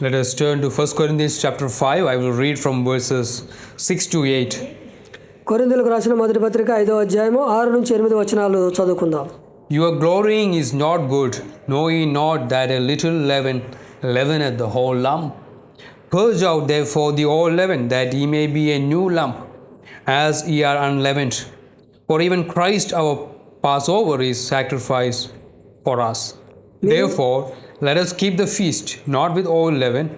Let us turn to 1 Corinthians chapter 5. I will read from verses 6 to 8. కొరిందులకు రాసిన మొదటి పత్రిక ఐదో అధ్యాయము ఆరు నుంచి ఎనిమిది వచనాలు చదువుకుందాం Your glorying is not good. Know ye not that a little leaven leaveneth the whole lump? Purge out therefore the old leaven, that ye may be a new lump, as ye are unleavened. For even Christ our Passover is sacrificed for us. Therefore, let us keep the feast, not with all leaven,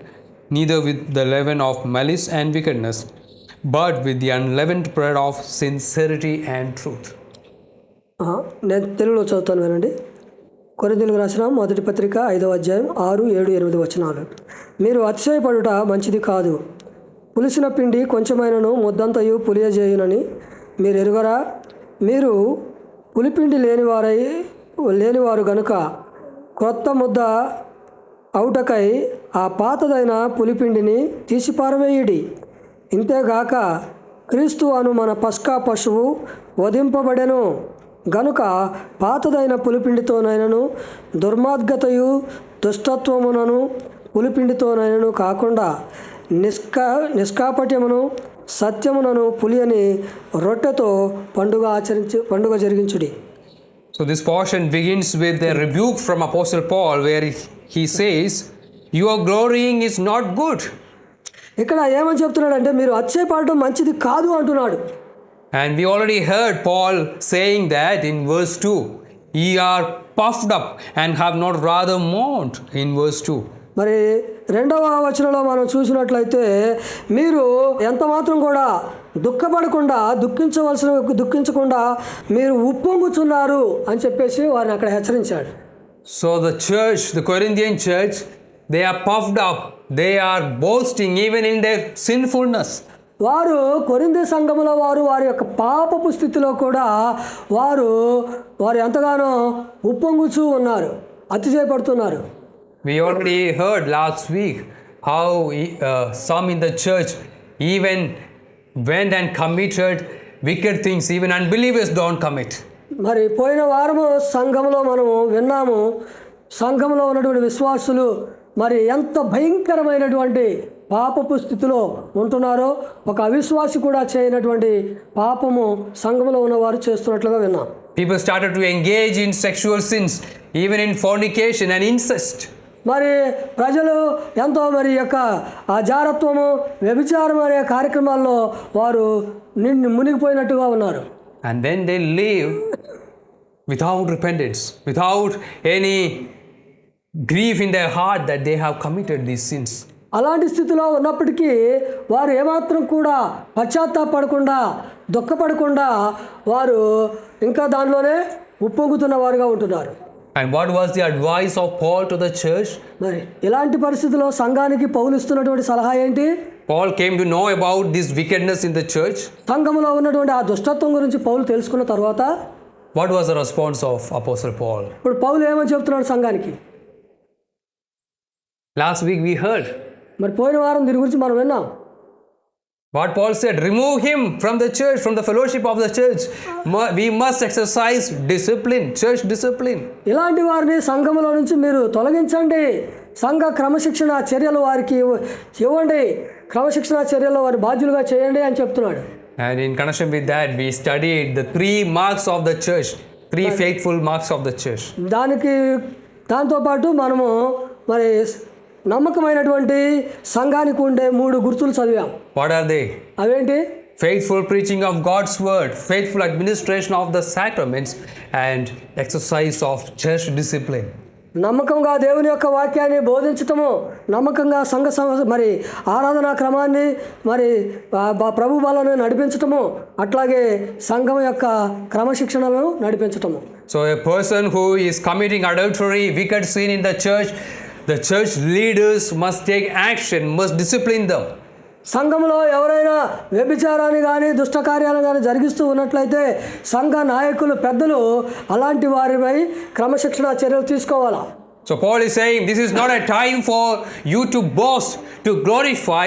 neither with the leaven of malice and wickedness, but with the unleavened bread of sincerity and truth. నేను తెలుగులో చదువుతాను వినండి కొరిందులకు రాసిన మొదటి పత్రిక ఐదవ అధ్యాయం ఆరు ఏడు ఎనిమిది వచనాలు మీరు అతిశయపడుట మంచిది కాదు పులిసిన పిండి కొంచెమైనను ముద్దంతయు పులియజేయునని మీరు ఎరుగరా మీరు పులిపిండి లేనివారై లేనివారు గనుక క్రొత్త ముద్ద అవుటకై ఆ పాతదైన పులిపిండిని తీసిపారవేయుడి ఇంతేగాక క్రీస్తు అను మన పస్కా పశువు వధింపబడెను. గనుక పాతదైన పులిపిండితోనైనను దుర్మార్గతయు దుష్టత్వమునను పులిపిండితోనైనను కాకుండా నిష్కా నిష్కాపట్యమును సత్యమునను పులియని రొట్టెతో పండుగ ఆచరించి పండుగ జరిగించుడి. So this portion begins with a rebuke from Apostle Paul where he says, Your glorying is not good. ఇక్కడ ఏమని చెప్తున్నాడంటే మీరు అచ్చయపడటం మంచిది కాదు అంటున్నాడు And we already heard Paul saying that in verse 2. Ye are puffed up and have not rather mourned in verse 2. మరి రెండవ వచనంలో మనం చూసినట్లయితే మీరు ఎంత మాత్రం కూడా దుఃఖపడకుండా దుఃఖించవలసిన దుఃఖించకుండా మీరు ఉప్పొంగుతున్నారు అని చెప్పేసి వారిని అక్కడ హెచ్చరించాడు. So the church the Corinthian church they are puffed up they are boasting even in their sinfulness వారు కొరింది సంఘంలో వారు వారి యొక్క పాపపు స్థితిలో కూడా వారు వారు ఎంతగానో ఉప్పొంగుచూ ఉన్నారు అతిశయపడుతున్నారు. We already heard last week how some in the church even went and committed wicked things, even unbelievers don't commit. మరి పోయిన వారము సంఘంలో మనము విన్నాము సంఘంలో ఉన్నటువంటి విశ్వాసులు మరి ఎంత భయంకరమైనటువంటి పాపపు స్థితిలో ఉంటున్నారో ఒక అవిశ్వాసి కూడా చేయనటువంటి పాపము సంఘంలో ఉన్నవారు చేస్తున్నట్లుగా విన్నాం People started to engage in sexual sins, even in fornication and incest. మరి ప్రజలు ఎంతో మరి యొక్క ఆ జారత్వము వ్యభిచారం అనే కార్యక్రమాల్లో వారు నిన్ను మునిగిపోయినట్టుగా ఉన్నారు And then they live without repentance, without any grief in their heart that they have committed these sins. అలాంటి స్థితిలో ఉన్నప్పటికీ వారు ఏమాత్రం కూడా పశ్చాత్తాపడకుండా దుఃఖపడకుండా వారు ఇంకా దానిలోనే ఉప్పొంగుతున్న వారుగా ఉంటున్నారు and what was the advice of Paul to the church మరి ఇలాంటి పరిస్థితుల్లో సంఘానికి పౌలిస్తున్నటువంటి సలహా ఏంటి? Paul came to know about this wickedness in the church సంఘములో ఉన్నటువంటి ఆ దుష్టత్వం గురించి పౌలు తెలుసుకున్న తర్వాత what was the response of apostle Paul ఇప్పుడు పౌలు ఏమని చెప్తున్నాడు సంఘానికి? లాస్ట్ వీక్ వీ హర్డ్ మరి పోయిన వారం దీని గురించి మనం విన్నాం. What Paul said remove him from the church from the fellowship of the church we must exercise discipline church discipline ఇలాంటి వారిని సంఘంలో నుంచి మీరు తొలగించండి. సంఘ క్రమశిక్షణ చర్యలు వారికి ఇవ్వండి. క్రమశిక్షణ చర్యలు వారి బాధ్యులుగా చేయండి అని చెప్తున్నాడు. And in connection with that we study the three marks of the church three faithful marks of the church దానికి దాంతోపాటు మనము మరి నమ్మకమైనటువంటి సంఘానికి ఉండే మూడు గుర్తులు చదివాం. వాట్ ఆర్ దే అవేంటి? Faithful preaching of God's word faithful administration of the sacraments and exercise of church discipline నమ్మకంగా దేవుని యొక్క వాక్యాన్ని బోధించటము నమ్మకంగా సంఘ సం మరి ఆరాధనా క్రమాన్ని మరి ప్రభు బలను నడిపించటము అట్లాగే సంఘం యొక్క క్రమశిక్షణలను నడిపించటము. So a person who is committing adultery wicked sin in the church the church leaders must take action, must discipline them. సంఘంలో ఎవరైనా వ్యభిచారాన్ని కానీ దుష్టకార్యాలను కానీ జరిగిస్తూ ఉన్నట్లయితే సంఘ నాయకులు పెద్దలు అలాంటి వారిపై క్రమశిక్షణ చర్యలు తీసుకోవాలా So, Paul is saying this is not a time for you to boast, to glorify.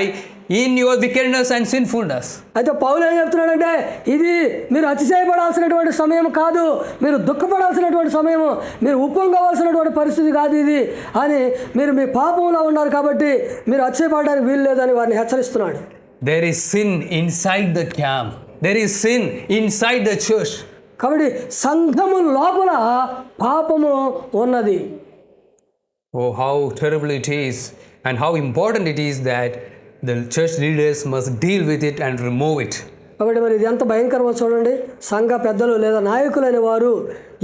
In your wickedness and sinfulness. అయితే పౌలు ఏం చెప్తున్నాడంటే ఇది మీరు అతిశయపడాల్సినటువంటి సమయం కాదు మీరు దుఃఖపడాల్సినటువంటి సమయం మీరు ఉప్పొంగవలసినటువంటి పరిస్థితి కాదు ఇది అని మీరు మీ పాపంలో ఉన్నారు కాబట్టి మీరు అతిశయపడడానికి వీలు లేదని వారిని హెచ్చరిస్తున్నాడు There is sin inside the camp. There is sin inside the church. కాబట్టి సంఘము లోపల పాపము ఉన్నది Oh, how terrible it is, and how important it is that the church leaders must deal with it and remove it. కాబట్టి మరి ఇది ఎంత భయంకరమో చూడండి సంఘ పెద్దలు లేదా నాయకులైన వారు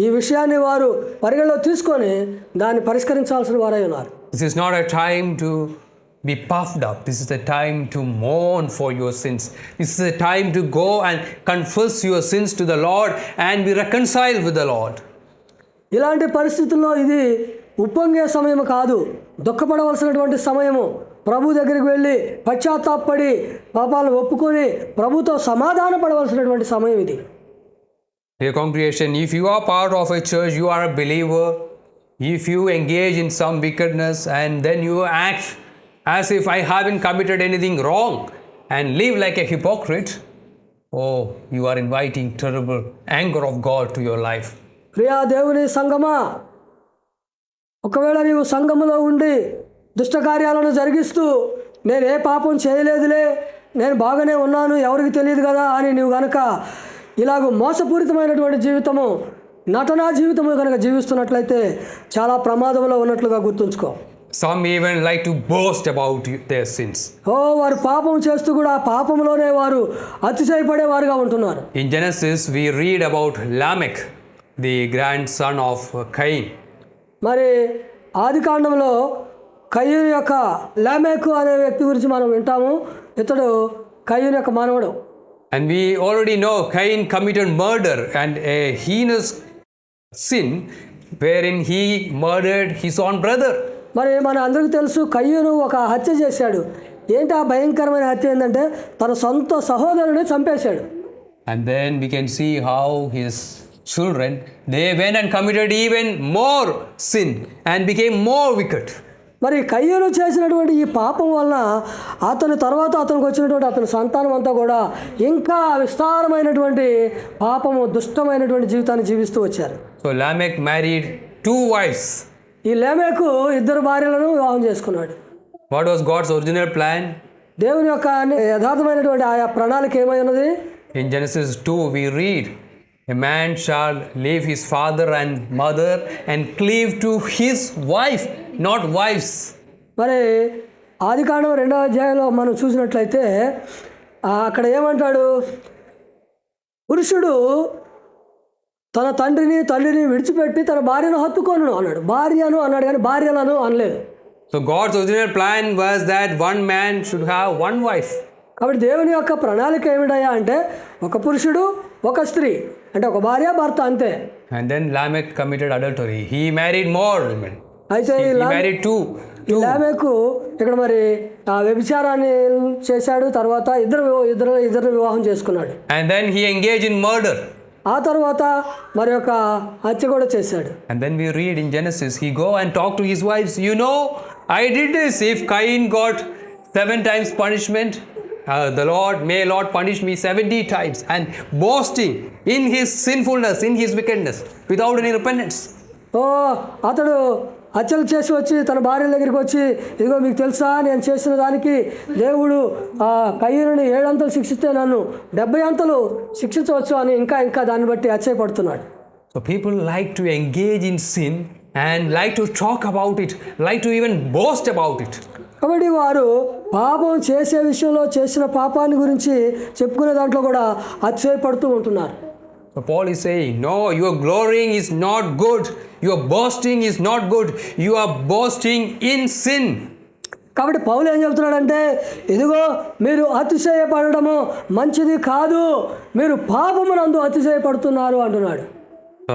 ఈ విషయాన్ని వారు పరిగణలో తీసుకొని దాన్ని పరిష్కరించాల్సిన వారై ఉన్నారు This is not a time to be puffed up. This is a time to mourn for your sins. This is a time to go and confess your sins to the Lord and be reconciled with the Lord. ఇలాంటి పరిస్థితుల్లో ఇది ఉప్పొంగే సమయం కాదు దుఃఖపడవలసినటువంటి సమయము ప్రభు దగ్గరికి వెళ్ళి పశ్చాత్తాపడి పాపాలను ఒప్పుకొని ప్రభుతో సమాధాన పడవలసినటువంటి సమయం ఇది Dear congregation, if you are part of a church, you are a believer. If you engage in some wickedness and then you act as if I haven't committed anything wrong and live like a hypocrite, oh, you are inviting terrible anger of God to your life. Priya దేవుని సంగమా ఒకవేళ నీవు సంఘములో ఉండి దుష్ట కార్యాలను జరిగిస్తూ నేను ఏ పాపం చేయలేదులే నేను బాగానే ఉన్నాను ఎవరికి తెలియదు కదా అని నీవు గనక ఇలాగ మోసపూరితమైనటువంటి జీవితము నటనా జీవితము కనుక జీవిస్తున్నట్లయితే చాలా ప్రమాదంలో ఉన్నట్లుగా గుర్తుంచుకో even like to boast about you- their sins. ఓ వారు పాపం చేస్తూ కూడా ఆ పాపంలోనే వారు అతిశయపడేవారుగా ఉంటున్నారు In Genesis, we read about Lamech, the grandson of Cain. మరి ఆది కాండంలో కయ్యూని యొక్క లామేకు అనే వ్యక్తి గురించి మనం వింటాము ఇతడు కయ్యూని యొక్క మానవుడు And we already know Cain committed murder and a heinous sin wherein he murdered his own brother. మరి మన అందరికీ తెలుసు కయ్యూను ఒక హత్య చేశాడు ఏంటి ఆ భయంకరమైన హత్య ఏంటంటే తన సొంత సహోదరుని చంపేశాడు And then we can see how his children they went and committed even more sin and became more wicked. మరి కయ్యూను చేసినటువంటి ఈ పాపం వలన అతని తర్వాత అతనికి వచ్చినటువంటి అతని సంతానం అంతా కూడా ఇంకా విస్తారమైనటువంటి పాపము దుష్టమైనటువంటి జీవితాన్ని జీవిస్తూ వచ్చారు So Lamech married two wives. ఈ లేమేకు ఇద్దరు భార్యలను వివాహం చేసుకున్నాడు What was God's original plan? దేవుని యొక్క యథార్థమైనటువంటి ఆయా ప్రణాళిక ఏమై ఉన్నది In Genesis 2, we read, A man shall leave his father and mother and cleave to his wife, not wives. మరి ఆది కాండం రెండవ అధ్యాయంలో మనం చూసినట్లయితే అక్కడ ఏమంటాడు పురుషుడు తన తండ్రిని తల్లిని విడిచిపెట్టి తన భార్యను హత్తుకోను అన్నాడు భార్యను అన్నాడు కానీ భార్యలను అనలేదు So God's original plan was that one man should have one wife. కాబట్టి దేవుని యొక్క ప్రణాళిక ఏమిటయ్యా అంటే ఒక పురుషుడు ఒక స్త్రీ అంటే ఒక భార్య భర్త అంతే. And then Lamech committed adultery he married more women అయితే హి మ్యారీడ్ టు లామెకు ఇక్కడ మరి ఆ వ్యభిచారాన్ని చేశాడు తర్వాత ఇద్దరు ఇద్దరు ఇద్దరు వివాహం చేసుకున్నాడు. And then he engage in murder ఆ తర్వాత మరి ఒక హత్య కూడా చేశాడు. And then we read in Genesis go and talk to wives you I did this if Cain got seven times punishment uh, the Lord may Lord punish me seventy times. And boasting in his sinfulness, in his wickedness, without any repentance. ఓ అతడు హత్యలు చేసి వచ్చి తన భార్య దగ్గరికి వచ్చి ఇదిగో మీకు తెలుసా నేను చేసిన దానికి దేవుడు ఆ కయ్యూరుని ఏడంతలు శిక్షిస్తే నన్ను డెబ్బై అంతలు శిక్షించవచ్చు అని ఇంకా ఇంకా దాన్ని బట్టి అచ్చయపడుతున్నాడు So people like to engage in sin and like to talk about it, like to even boast about it. కాబట్టి వారు పాపం చేసే విషయంలో చేసిన పాపాన్ని గురించి చెప్పుకునే దాంట్లో కూడా అతిశయపడుతూ ఉంటున్నారు. Paul is saying no your glorying is not good your boasting is not good your boasting in sin కాబట్టి పౌలు ఏం చెబుతున్నాడంటే ఇదిగో మీరు అతిశయపడము మంచిది కాదు. మీరు పాపమునందు అతిశయపడుతున్నారు అంటున్నాడు.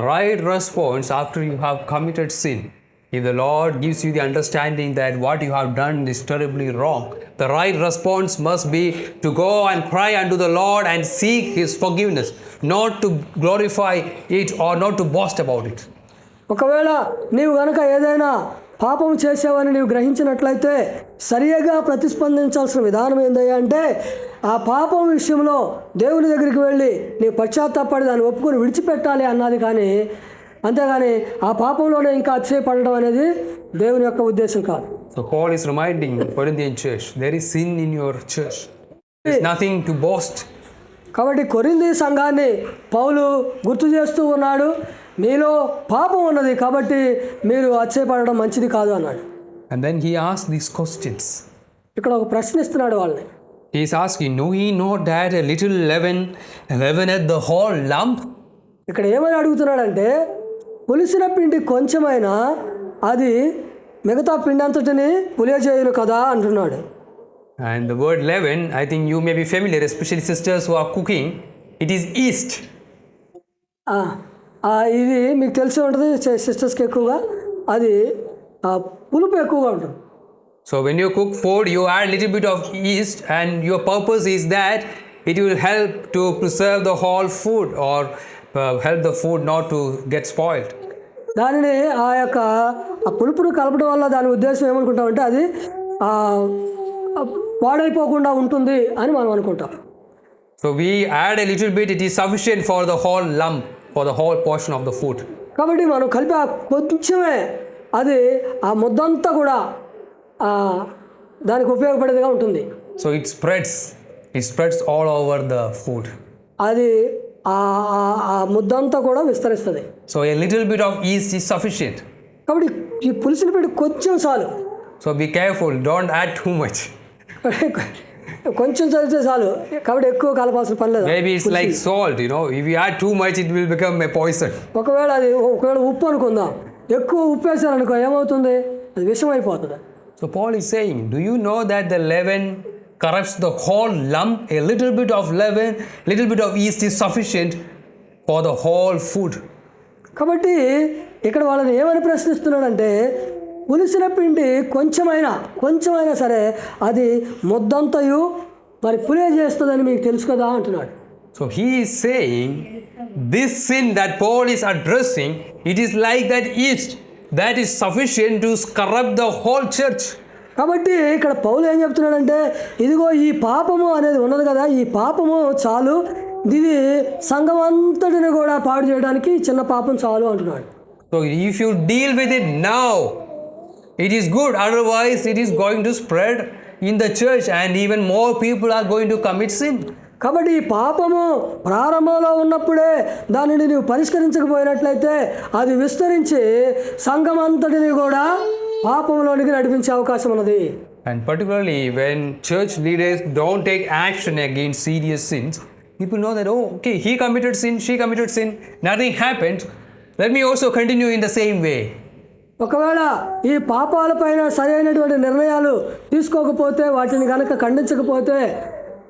Right response after you have committed sin if the Lord gives you the understanding that what you have done is terribly wrong, the right response must be to go and cry unto the Lord and seek His forgiveness, not to glorify it or not to boast about it. ఒకవేళ నీవు గనక ఏదైనా పాపం చేసావని నీవు గ్రహించినట్లయితే సరిగా ప్రతిస్పందించాల్సిన విధానం ఏందయ్యా అంటే ఆ పాపం విషయంలో దేవుని దగ్గరికి వెళ్ళి నీవు పశ్చాత్తాపడి దాన్ని ఒప్పుకొని విడిచిపెట్టాలి అన్నది కానీ అంతేగాని ఆ పాపంలోనే ఇంకా అచ్చే అచ్చయపడడం అనేది దేవుని యొక్క ఉద్దేశం కాదు. సో కాల్ ఇస్ రిమైండింగ్ కొరింది in church there is sin in your church nothing to boast కాబట్టి కొరింది సంఘాన్ని పౌలు గుర్తు చేస్తూ ఉన్నాడు మీలో పాపం ఉన్నది కాబట్టి మీరు అచ్చే అచ్చయపడడం మంచిది కాదు అన్నాడు. And then he ask these questions ఇక్కడ ఒక ప్రశ్న ఇస్తున్నాడు వాళ్ళని. He's asking no he know that a little leaven leaven at the whole lump ఇక్కడ ఏమని అడుగుతున్నాడంటే పులిసిన పిండి కొంచెమైనా అది మిగతా పిండి అంతటిని పులియజేయును కదా అంటున్నాడు And the word leaven, I think you may be familiar, especially sisters who are cooking. It is yeast. ఆ, ఆ, ఇది మీకు తెలిసి ఉంటుంది సిస్టర్స్కి ఎక్కువగా అది ఆ, పులుపు ఎక్కువగా ఉంటుంది So when you cook food, you add a little bit of yeast, and your purpose is that it will help to preserve the whole food or uh, help the food not to get spoiled. దానిని ఆ యొక్క ఆ పులుపును కలపడం వల్ల దాని ఉద్దేశం ఏమనుకుంటామంటే అది వాడైపోకుండా ఉంటుంది అని మనం అనుకుంటాం. So we add a little bit it is sufficient for the whole lump for the whole portion of the food కాబట్టి మనం కలిపి ఆ కొంచెమే అది ఆ ముద్దంతా కూడా దానికి ఉపయోగపడేదిగా ఉంటుంది. So it spreads it spreads all over the food అది ఆ ముద్ద అంతా కూడా విస్తరిస్తుంది. So a little bit of is is sufficient కాబట్టి ఈ పులిసిన పెట్టి కొంచెం చాలు. So be careful don't add too much కొంచెం చదివితే చాలు. కాబట్టి ఎక్కువ కలపాల్సిన పని లేదు? Maybe like salt you know if you add too much it will become a poison ఒకవేళ అది ఒకవేళ ఉప్పు అనుకుందాం. ఎక్కువ ఉప్పు వేసారనుకో ఏమవుతుంది? అది విషమైపోతుంది so Paul is saying do you know that the leaven corrupts the whole lump? A little bit of leaven, little bit of yeast is sufficient for the whole food. కాబట్టి ఇక్కడ వాళ్ళని ఏమని ప్రశ్నిస్తున్నాడంటే పులిసిన పిండి కొంచెమైనా కొంచెమైనా సరే అది ముద్దంతయు మరి పులియ చేస్తుందని మీకు తెలుసు కదా అంటున్నాడు So he is saying, this sin that Paul is addressing, it is like that yeast that is sufficient to corrupt the whole church. కాబట్టి ఇక్కడ పౌలు ఏం చెప్తున్నాడంటే ఇదిగో ఈ పాపము అనేది ఉన్నది కదా ఈ పాపము చాలు ఇది సంఘం అంతటిని కూడా పాడు చేయడానికి చిన్న పాపం చాలు అంటున్నాడు So if you deal with it now, it is good. Otherwise, it is going to spread in the church and even more people are going to commit sin. కాబట్టి ఈ పాపము ప్రారంభంలో ఉన్నప్పుడే దానిని నీవు పరిష్కరించకపోయినట్లయితే అది విస్తరించి సంఘం అంతటిని కూడా పాపంలోనికి నడిపించే అవకాశం ఉన్నది. And particularly when church leaders don't take action against serious sins ఇప్పుడు no though okay he committed sin she committed sin nothing happened let me also continue in the same way ఒకవేళ ఈ పాపాలపైన సరైనటువంటి నిర్ణయాలు తీసుకోకపోతే వాటిని కనుక ఖండించకపోతే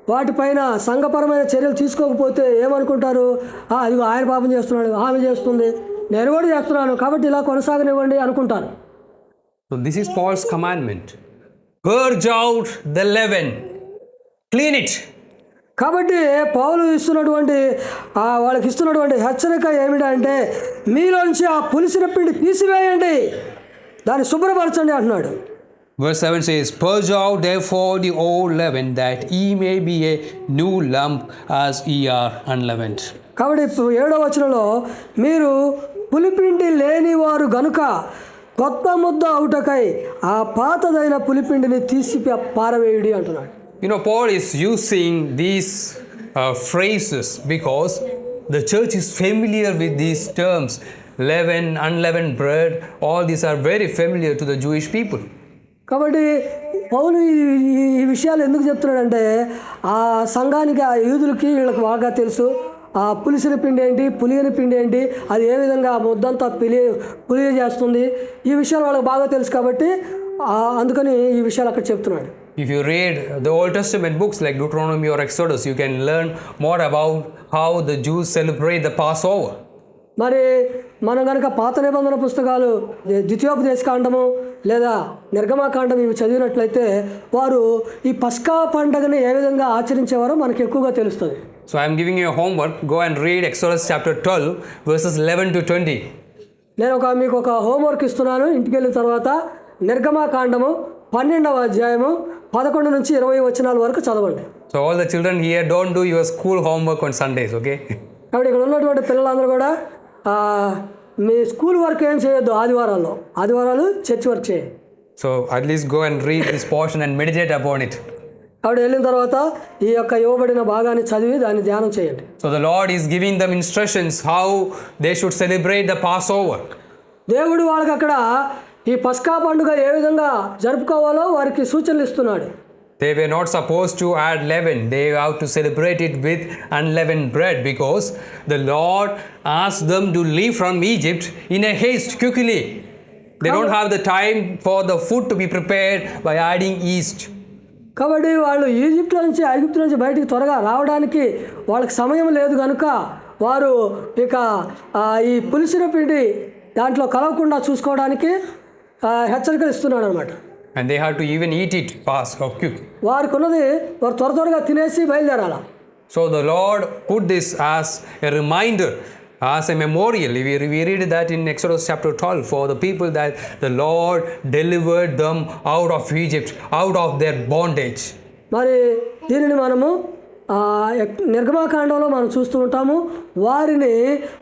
వాటిపైన సంఘపరమైన చర్యలు తీసుకోకపోతే ఏమనుకుంటారు? అది ఆయన పాపం చేస్తున్నాడు ఆమె చేస్తుంది నేను కూడా చేస్తున్నాను కాబట్టి ఇలా కొనసాగనివ్వండి అనుకుంటాను So this is Paul's commandment. Purge out the leaven, clean it. కాబట్టి పౌలు ఇస్తున్నటువంటి వాళ్ళకి ఇస్తున్నటువంటి హెచ్చరిక ఏమిటంటే మీలోంచి ఆ పులిసిన పిండి తీసివేయండి దాన్ని శుభ్రపరచండి అంటున్నాడు Verse 7 says, Purge out therefore the old leaven, that ye may be a new lump as ye are unleavened. కాబట్టి ఇప్పుడు ఏడో వచనంలో మీరు పులిపిండి లేనివారు గనుక కొత్త ముద్ద అవుటకై ఆ పాతదైన పులిపిండిని తీసిపి పారవేయుడి అంటున్నాడు. You know Paul is using these phrases because the church is familiar with these terms leaven unleaven bread all these are very familiar to the Jewish people కాబట్టి పౌలు ఈ విషయాలు ఎందుకు చెప్తున్నాడంటే ఆ సంఘానికి ఆ యూదులకి వీళ్ళకి బాగా తెలుసు. ఆ పులిసిన పిండి ఏంటి పులియని పిండి ఏంటి అది ఏ విధంగా ముద్దంతా పిలి పులియ చేస్తుంది ఈ విషయాలు వాళ్ళకి బాగా తెలుసు కాబట్టి అందుకని ఈ విషయాలు అక్కడ చెప్తున్నాడు If you read the Old Testament books like Deuteronomy or Exodus, you can learn more about how the Jews celebrate the Passover. మరి మనం కనుక పాత నిబంధన పుస్తకాలు ద్వితీయోపదేశకాండము లేదా నిర్గమాకాండం ఇవి చదివినట్లయితే వారు ఈ పస్కా పండగని ఏ విధంగా ఆచరించేవారో మనకి ఎక్కువగా తెలుస్తుంది so I'm giving you homework go and read Exodus chapter twelve verses eleven to twenty నేను ఒక మీకు ఒక హోంవర్క్ ఇస్తున్నాను. ఇంటికి వెళ్ళిన తర్వాత నిర్గమాకాండము పన్నెండవ అధ్యాయము పదకొండు నుంచి ఇరవై వచ్చినాలు వరకు చదవండి. So all the children here don't do your school homework on Sundays okay కాబట్టి ఇక్కడ ఉన్నటువంటి పిల్లలందరూ కూడా మీ స్కూల్ వర్క్ ఏం చేయొద్దు ఆదివారాల్లో. ఆదివారాలు చర్చ్ వర్క్ చేయండి. So at least go and read this portion and meditate about it ఆవిడ వెళ్ళిన తర్వాత ఈ యొక్క ఇవ్వబడిన భాగాన్ని చదివి దాన్ని ధ్యానం చేయండి So, the Lord is giving them instructions how they should celebrate the Passover. దేవుడు వాళ్ళకి అక్కడ ఈ పస్కా పండుగ ఏ విధంగా జరుపుకోవాలో వారికి సూచనలు ఇస్తున్నాడు They were not supposed to add leaven. They have to celebrate it with unleavened bread because the Lord asked them to leave from Egypt in a haste, quickly. They don't have the time for the food to be prepared by adding yeast. కాబట్టి వాళ్ళు Egypt నుంచి ఐగుప్తు నుంచి బయటికి త్వరగా రావడానికి వాళ్ళకి సమయం లేదు కనుక వారు ఇక ఈ పులిసిన పిండి దాంట్లో కలవకుండా చూసుకోవడానికి హెచ్చరికలు ఇస్తున్నాడు అనమాట it fast. Or quick. వారికి ఉన్నది వారు త్వర త్వరగా తినేసి బయలుదేరాల. So the Lord put this as a reminder, as a memorial. We, we read that in Exodus chapter 12 for the people that the Lord delivered them out of Egypt, out of their bondage. మరి దీనిని మనము నిర్గమాకాండంలో మనం చూస్తూ ఉంటాము వారిని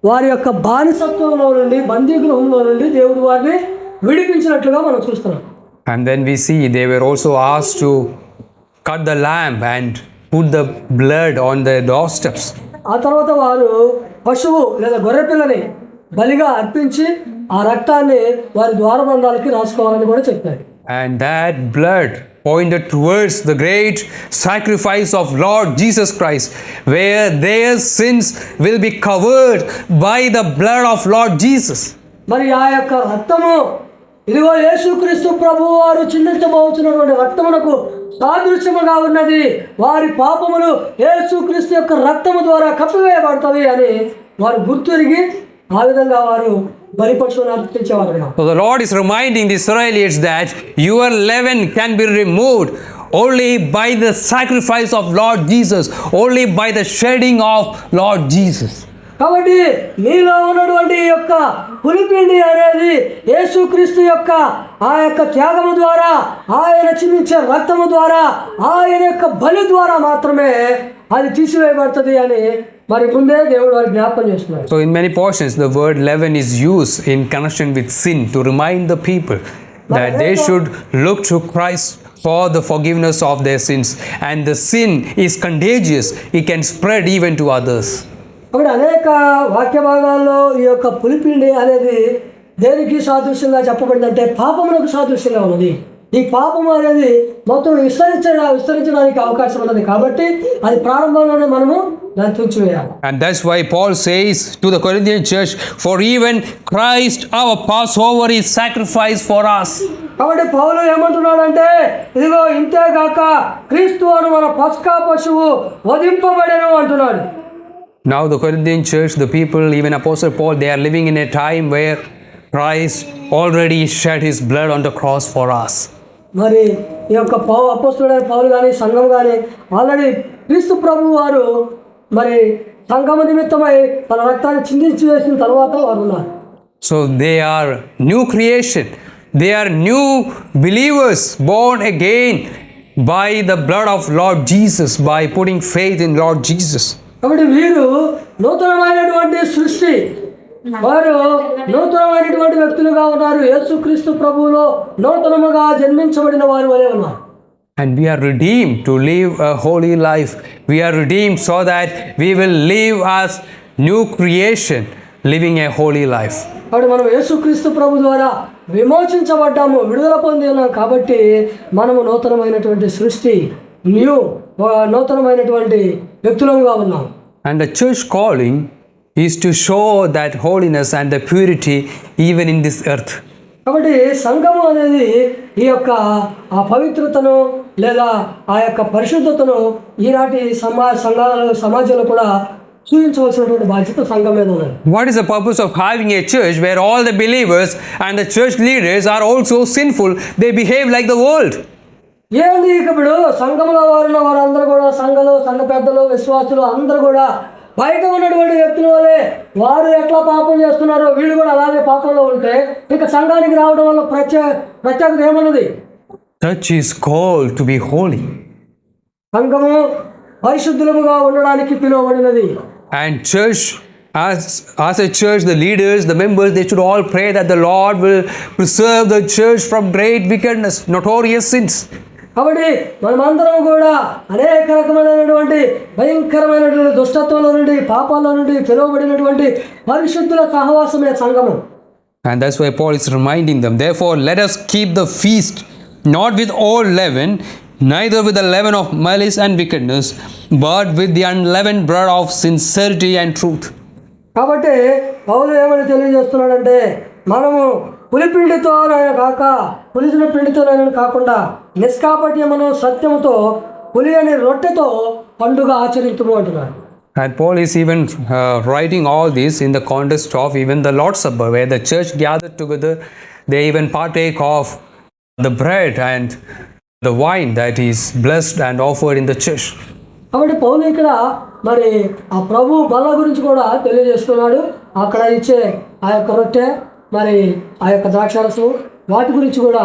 వారి యొక్క బానిసత్వంలో నుండి బందీగృహంలో నుండి దేవుడు వారిని విడిపించినట్లుగా మనం చూస్తున్నాం And then we see they were also asked to cut the lamb and put the blood on the doorsteps. ఆ తర్వాత వారు పశువు లేదా గొర్రె పిల్లని బలిగా అర్పించి ఆ రక్తాన్ని వారి ద్వారబంధాలకి రాసుకోవాలని కూడా చెప్పారు And that blood pointed towards the great sacrifice of Lord Jesus Christ, where their sins will be covered by the blood of Lord Jesus. మరి ఆ యొక్క రక్తము ఇదిగో యేసుక్రీస్తు ప్రభు వారు చిందించబోతున్నటువంటి రక్తమునకు సాదృశ్యముగా ఉన్నది వారి పాపములు యేసుక్రీస్తు యొక్క రక్తము ద్వారా కప్పివేయబడతాయి అని వారు గుర్తురిగి ఆ విధంగా వారు బలి పశువును అర్పించేవారు అన్నమాట. So the Lord is reminding the Israelites that your leaven can be removed only by the sacrifice of Lord Jesus, only by the shedding of Lord Jesus. కాబట్టి మీలో ఉన్నటువంటి ఈ యొక్క పులిపిండి అనేది యేసుక్రీస్తు యొక్క ఆ యొక్క త్యాగము ద్వారా ఆయన చిందించే రక్తము ద్వారా ఆయన యొక్క బలి ద్వారా మాత్రమే అది తీసివేయబడుతుంది అని మరి ముందే దేవుడు వారి జ్ఞాపకం చేస్తున్నాడు So in many portions, the word leaven is used in connection with sin to remind the people that they should look to Christ for the forgiveness of their sins. And the sin is contagious, it can spread even to others. కాబట్టి అనేక వాక్య భాగాల్లో ఈ యొక్క పులిపిండి అనేది దేనికి సాదృశ్యంగా చెప్పబడిందంటే పాపమునకు సాదృశ్యంగా ఉన్నది. ఈ పాపము అనేది మొత్తం విస్తరించ విస్తరించడానికి అవకాశం ఉన్నది కాబట్టి అది ప్రారంభంలోనే మనము దాన్ని తుంచివేయాలి. And that's why Paul says to the Corinthian church, For even Christ our Passover is sacrificed for us. కాబట్టి పౌలు ఏమంటున్నాడంటే ఇదిగో ఇంతేగాక క్రీస్తు అని మన పస్కా పశువు వధింపబడెను అంటున్నాడు. Now, the Corinthian church, the people, even Apostle Paul, they are living in a time where Christ already shed his blood on the cross for us. మరి ఈ యొక్క పౌ అపోస్తుడైన పౌలు కానీ సంఘం కానీ ఆల్రెడీ క్రీస్తు ప్రభు వారు మరి సంఘము నిమిత్తమై తన రక్తాన్ని చిందించి వేసిన తర్వాత వారు ఉన్నారు So, they are new creation. They are new believers born again by the blood of Lord Jesus, by putting faith in Lord Jesus. కాబట్టి వీరు నూతనమైనటువంటి సృష్టి వారు నూతనమైనటువంటి వ్యక్తులుగా ఉన్నారు యేసుక్రీస్తు ప్రభువులో నూతనముగా జన్మించబడిన వారు వలె ఉన్నారు And we are redeemed to live a holy life. We are redeemed so that we will live as new creation, living a holy life. కాబట్టి మనం యేసుక్రీస్తు ప్రభు ద్వారా విమోచించబడ్డాము విడుదల పొంది ఉన్నాం కాబట్టి మనము నూతనమైనటువంటి సృష్టి న్యూ నూతనమైనటువంటి వ్యక్తులముగా ఉన్నాం And the church calling is to show that holiness and the purity even in this earth. కాబట్టి సంఘము అనేది ఈ యొక్క ఆ పవిత్రతను లేదా ఆ యొక్క పరిశుద్ధతను ఈనాటి సమా సంఘాలలో సమాజంలో కూడా చూపించవలసినటువంటి బాధ్యత సంఘం మీద ఉన్నది What is the purpose of having a church where all the believers and the church leaders are also sinful? They behave like the world. ఏంది ఇప్పుడు సంఘంలో వారిన వారందరూ కూడా సంఘలు సంఘ పెద్దలు విశ్వాసులు అందరూ కూడా బయట ఉన్నటువంటి వ్యక్తుల వల్లే వారు ఎట్లా పాపం చేస్తున్నారో వీళ్ళు కూడా అలాగే పాపంలో ఉంటే ఇంకా సంఘానికి రావడం వల్ల ప్రత్యే ప్రత్యేకత ఏమన్నది? Touch is called to be holy సంఘము పరిశుద్ధులముగా ఉండడానికి పిలువబడినది. And church As, as a church, the leaders, the members, they should all pray that the Lord will preserve the church from great wickedness, notorious sins. కాబట్టి మనమందరం కూడా అనేక రకమైనటువంటి భయంకరమైనటువంటి దుష్టత్వంలో నుండి పాపాల నుండి పిలువబడినటువంటి పరిశుద్ధుల సహవాసమే సంఘము And that's why Paul is reminding them. Therefore, let us keep the feast not with all leaven, neither with the leaven of malice and wickedness, but with the unleavened bread of sincerity and truth. కాబట్టి పౌలు ఏమని తెలియజేస్తున్నాడంటే మనము పులిపిండితోనైనా కాక పులిసిన పిండితోనైనా కాకుండా నిష్కాపట్యమును సత్యముతో పులియని రొట్టెతో పండుగ ఆచరించము అంటున్నాడు And Paul is even uh, writing all this in the context of even the Lord's Supper, where the church gathered together, they even partake of the bread and the wine that is blessed and offered in the church. కాబట్టి పౌలు ఇక్కడ మరి ఆ ప్రభు బల గురించి కూడా తెలియజేస్తున్నాడు అక్కడ ఇచ్చే ఆ యొక్క రొట్టె మరి ఆ యొక్క ద్రాక్షారసం వాటి గురించి కూడా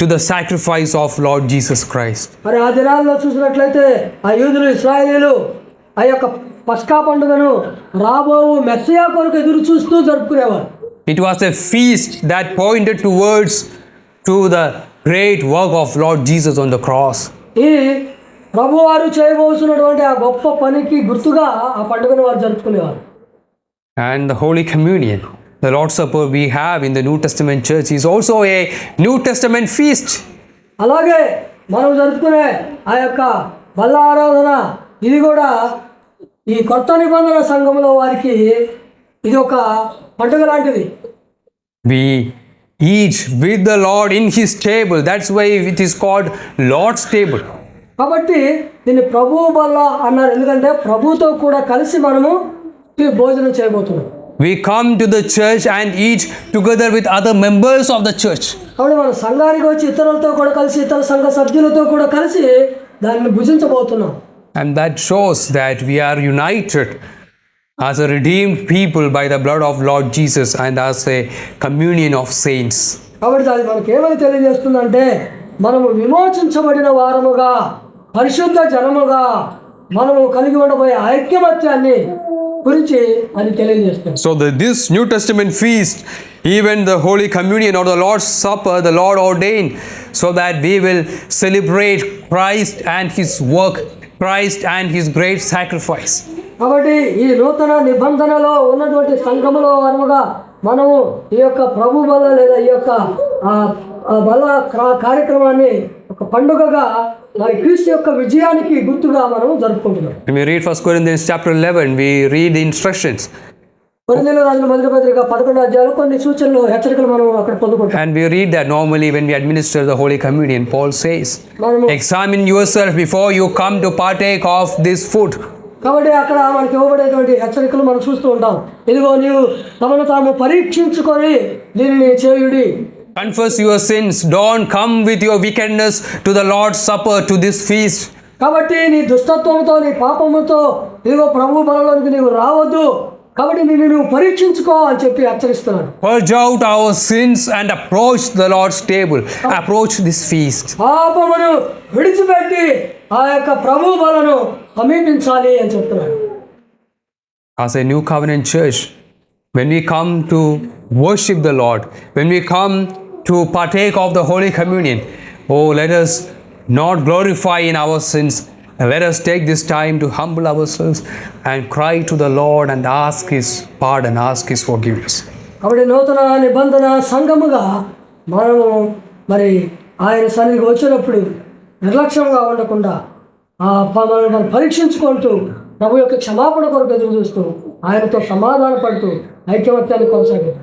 to the sacrifice of Lord Jesus Christ. మరి ఆ దినాల్లో చూసినట్లయితే ఆ యూదులు ఇస్రాయేలీలు ఆ యొక్క పస్కా పండుగను రాబో మెస్సియా కొరకు ఎదురు చూస్తూ జరుపుకునేవారు It was a feast that pointed towards to the great work of Lord Jesus on the cross. ఈ ప్రభువారు చేయబోతున్నటువంటి ఆ గొప్ప పనికి గుర్తుగా ఆ పండుగను వారు జరుపుకునేవారు And the Holy Communion, the Lord's Supper we have in the New Testament church is also a New Testament feast. అలాగే మనం జరుపుకునే ఆ యొక్క బల్ల ఆరాధన ఇది కూడా ఈ కొత్త నిబంధన సంఘంలో వారికి ఇది ఒక పండుగ లాంటిది. We is with the Lord in his table that's why with is called Lord's table కాబట్టి దీన్ని ప్రభు బల్ల అన్నారు. ఎందుకంటే ప్రభుతో కూడా కలిసి మనము భోజనం చేయబోతున్నాం. We come to the church and eat together with other members of the church. కాబట్టి మన సంఘానికి వచ్చి ఇతరులతో కూడా కలిసి ఇతర సంఘ సభ్యులతో కూడా కలిసి దాన్ని భుజించబోతున్నాం And that shows that we are united as a redeemed people by the blood of Lord Jesus and as a communion of saints. కాబట్టి అది మనకి ఏమని తెలియజేస్తుందంటే మనము విమోచించబడిన వారముగా పరిశుద్ధ జనముగా మనము కలిగి ఉండబోయే ఐక్యమత్యాన్ని గురించి అది తెలియజేస్తుంది So, the, this New Testament feast, even the Holy Communion or the Lord's Supper, the Lord ordained so that we will celebrate Christ and His work, Christ and His great sacrifice. కాబట్టి ఈ నూతన నిబంధనలో ఉన్నటువంటి సంఘములో వరముగా మనము ఈ యొక్క ప్రభు బల లేదా ఈ యొక్క ఆ, ఆ బల క్రా- కార్యక్రమాన్ని ఒక పండుగగా మరి క్రీస్తు యొక్క విజయానికి గుర్తుగా మనం జరుపుకుంటున్నాం. Holy communion Paul says examine yourself before you come to partake of this food కాబట్టి అక్కడ మనకి ఇవ్వబడేటువంటి హెచ్చరికలు మనం చూస్తూ ఉంటాం. ఇదిగో నీవు తమను తాము పరీక్షించుకొని దీనిని చేయుడి. Confess your sins. Don't come with your wickedness to the Lord's Supper, to this feast. కాబట్టి నీ దుష్టత్వంతో నీ పాపముతో ఇదిగో ప్రభు బలంలోనికి నీవు రావద్దు కాబట్టి నిన్ను నువ్వు పరీక్షించుకో అని చెప్పి హెచ్చరిస్తున్నాడు Purge out our sins and approach the Lord's table. Approach this feast. పాపమును విడిచిపెట్టి ఆ యొక్క ప్రభు బలను సమీపించాలి అని చెప్తున్నాడు As a new covenant church, when we come to worship the Lord, when we come to partake of the Holy Communion, oh, let us not glorify in our sins. Let us take this time to humble ourselves and cry to the Lord and ask His pardon, ask His forgiveness. కాబట్టి నూతన నిబంధన సంఘముగా మనము మరి ఆయన సన్నిధికి వచ్చినప్పుడు నిర్లక్ష్యంగా ఉండకుండా ఆ ప- మనల్ని మనం పరీక్షించుకుంటూ ప్రభు యొక్క క్షమాపణ కొరకు ఎదురు చూస్తూ ఆయనతో సమాధాన పడుతూ ఐక్యమత్యాన్ని కొనసాగిద్దాం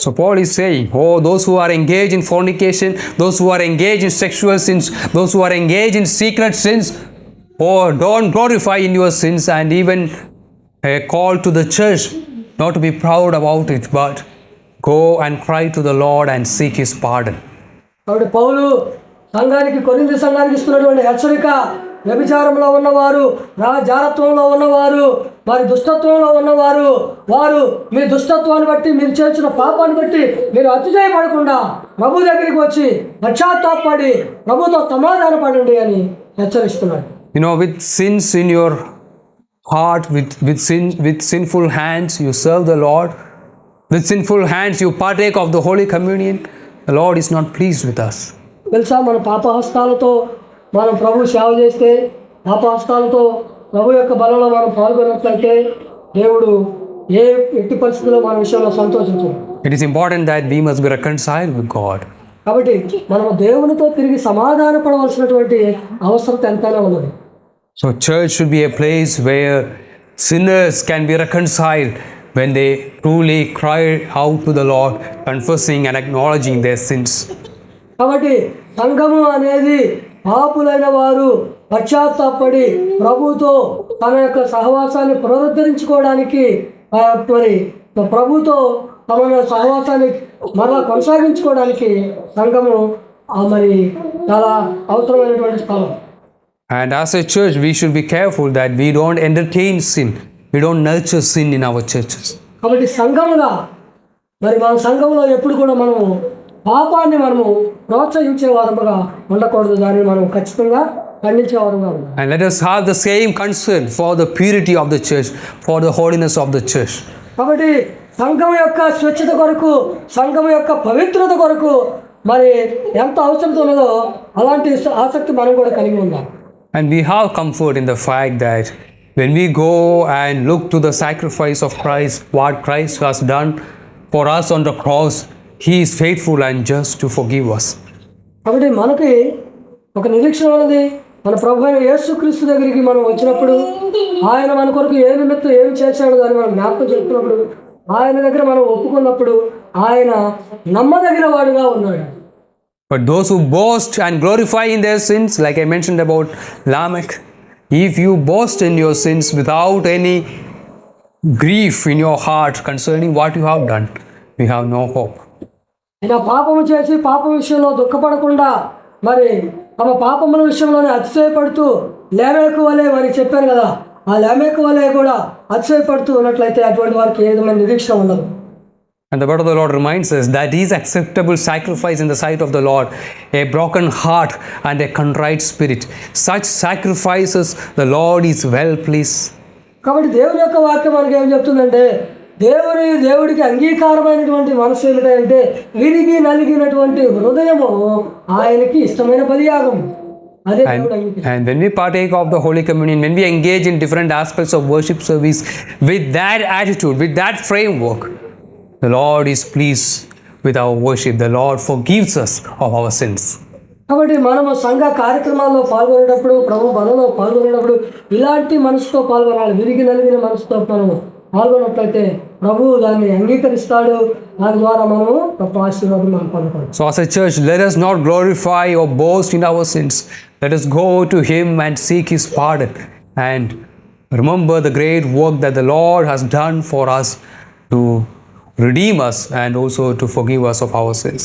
So Paul is saying, oh, those who are engaged in fornication, those who are engaged in sexual sins, those who are engaged in secret sins, oh, don't glorify in your sins and even a call to the church not to be proud about it, but go and cry to the Lord and seek His pardon. కాబట్టి పౌలు సంఘానికి కొరింది సంఘానికి ఇస్తున్నటువంటి హెచ్చరిక వ్యభిచారంలో ఉన్నవారు జారత్వంలో ఉన్నవారు వారి దుష్టత్వంలో ఉన్నవారు వారు మీ దుష్టత్వాన్ని బట్టి మీరు చేసిన పాపాన్ని బట్టి మీరు అతిచేయపడకుండా ప్రభు దగ్గరికి వచ్చి పశ్చాత్తాపడి ప్రభుతో సమాధాన పడండి అని హెచ్చరిస్తున్నాడు you know with sins in your heart with with sin with sinful hands you serve the Lord with sinful hands you partake of the holy communion the Lord is not please with us తెలుసా మన పాపహస్తాలతో మనం ప్రభు సేవ చేస్తే పాపహస్తాలతో ప్రభు యొక్క బలంలో మనం పాల్గొన్నట్లయితే దేవుడు ఏ ఎట్టి పరిస్థితుల్లో మన విషయంలో సంతోషించడు It is important that we must be reconciled with God. కాబట్టి మనం దేవునితో తిరిగి సమాధాన పడవలసినటువంటి అవసరం ఎంతైనా ఉన్నది So, church should be a place where sinners can be reconciled when they truly cry out to the Lord, confessing and acknowledging their sins. కాబట్టి సంఘము అనేది పాపులైన వారు పశ్చాత్తాపడి ప్రభుతో తన యొక్క సహవాసాన్ని పునరుద్ధరించుకోవడానికి మరి ప్రభుతో తమ సహవాసాన్ని మరలా కొనసాగించుకోవడానికి సంఘము మరి చాలా అవసరమైనటువంటి స్థలం And as a church, we should be careful that we don't entertain sin, we don't nurture sin in our churches. కాబట్టి సంఘముగా మరి మన సంఘంలో ఎప్పుడు కూడా మనము పాపాన్ని మనము ప్రోత్సహించే వారముగా ఉండకూడదు దాన్ని మనం ఖచ్చితంగా ఖండించే వారుగా ఉండాలి And let us have the same concern for the purity of the church, for the holiness of the church. కాబట్టి సంఘం యొక్క స్వచ్ఛత కొరకు సంఘం యొక్క పవిత్రత కొరకు మరి ఎంత అవసరం ఉన్నదో అలాంటి ఆసక్తి మనం కూడా కలిగి ఉందాం And we have comfort in the fact that when we go and look to the sacrifice of Christ, what Christ has done for us on the cross, He is faithful and just to forgive us. కాబట్టి మనకి ఒక నిరీక్షణ ఉన్నది మన ప్రభు అయిన యేసుక్రీస్తు దగ్గరికి మనం వచ్చినప్పుడు ఆయన మన కొరకు ఏ నిమిత్తం ఏం చేశాడు అని మనం జ్ఞాపకం చెప్తున్నప్పుడు ఆయన దగ్గర మనం ఒప్పుకున్నప్పుడు ఆయన నమ్మదగిన వాడుగా ఉన్నాడు But those who boast and glorify in their sins, like I mentioned about Lamech, if you boast in your sins without any grief in your heart concerning what you have done, we have no hope. ఇలా పాపము చేసి పాపం విషయంలో దుఃఖపడకుండా మరి తమ పాపముల విషయంలోనే అతిశయపడుతూ లేమేకు వలె మరి చెప్పాను కదా ఆ లేమేకు వలె కూడా అతిశయపడుతూ ఉన్నట్లయితే అటువంటి వారికి ఏ విధమైన నిరీక్షణ ఉండదు And the word of the Lord reminds us that is acceptable sacrifice in the sight of the Lord, a broken heart and a contrite spirit. Such sacrifices the Lord is well pleased. కాబట్టి దేవుని యొక్క వాక్యం మనకి ఏం చెప్తుందంటే దేవుని దేవుడికి అంగీకారమైనటువంటి మనసు ఏమిటంటే విరిగి నలిగినటువంటి హృదయము ఆయనకి ఇష్టమైన బలియాగం దేవుడు అంగీకరి And when we partake of the Holy Communion, when we engage in different aspects of worship service with that attitude, with that framework, the Lord is pleased with our worship. The Lord forgives us of our sins. కాబట్టి మనము సంఘ కార్యక్రమాల్లో పాల్గొనేటప్పుడు ప్రభు బలలో పాల్గొనేటప్పుడు ఇలాంటి మనసుతో పాల్గొనాలి విరిగి నలిగిన మనసుతో మనము పాల్గొన్నట్లయితే ప్రభువు దాన్ని అంగీకరిస్తాడు దాని ద్వారా మనము గొప్ప ఆశీర్వాదం మనం పొందుతాం So, as a church, let us not glorify or boast in our sins. Let us go to Him and seek His pardon. And remember the great work that the Lord has done for us to redeem us and also to forgive us of our sins.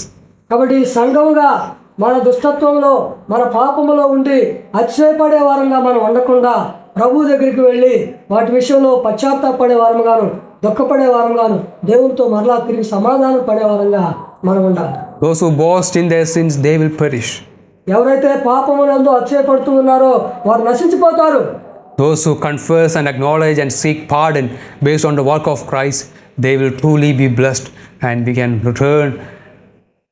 కాబట్టి సంఘముగా మన దుష్టత్వంలో మన పాపములో ఉండి అతిశయపడే వారంగా మనం ఉండకుండా ప్రభు దగ్గరికి వెళ్ళి వాటి విషయంలో పశ్చాత్తాపడే వారంగాను దుఃఖపడే వారంగాను దేవునితో మరలా తిరిగి సమాధానం పడే వారంగా మనం ఉండాలి Those who boast in their sins, they will perish. ఎవరైతే పాపమునందు అతిశయపడుతూ ఉన్నారో వారు నశించిపోతారు Those who confess and acknowledge and seek pardon based on the work of Christ, they will truly be blessed and we can return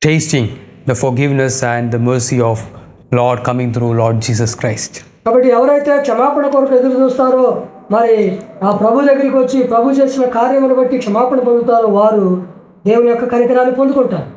tasting the forgiveness and the mercy of Lord coming through Lord Jesus Christ. కాబట్టి ఎవరైతే క్షమాపణ కొరకు ఎదురు చూస్తారో మరి ఆ ప్రభు దగ్గరికి వచ్చి ప్రభు చేసిన కార్యమును బట్టి క్షమాపణ పొందుతారు వారు దేవుని యొక్క కనికరాన్ని పొందుకుంటారు.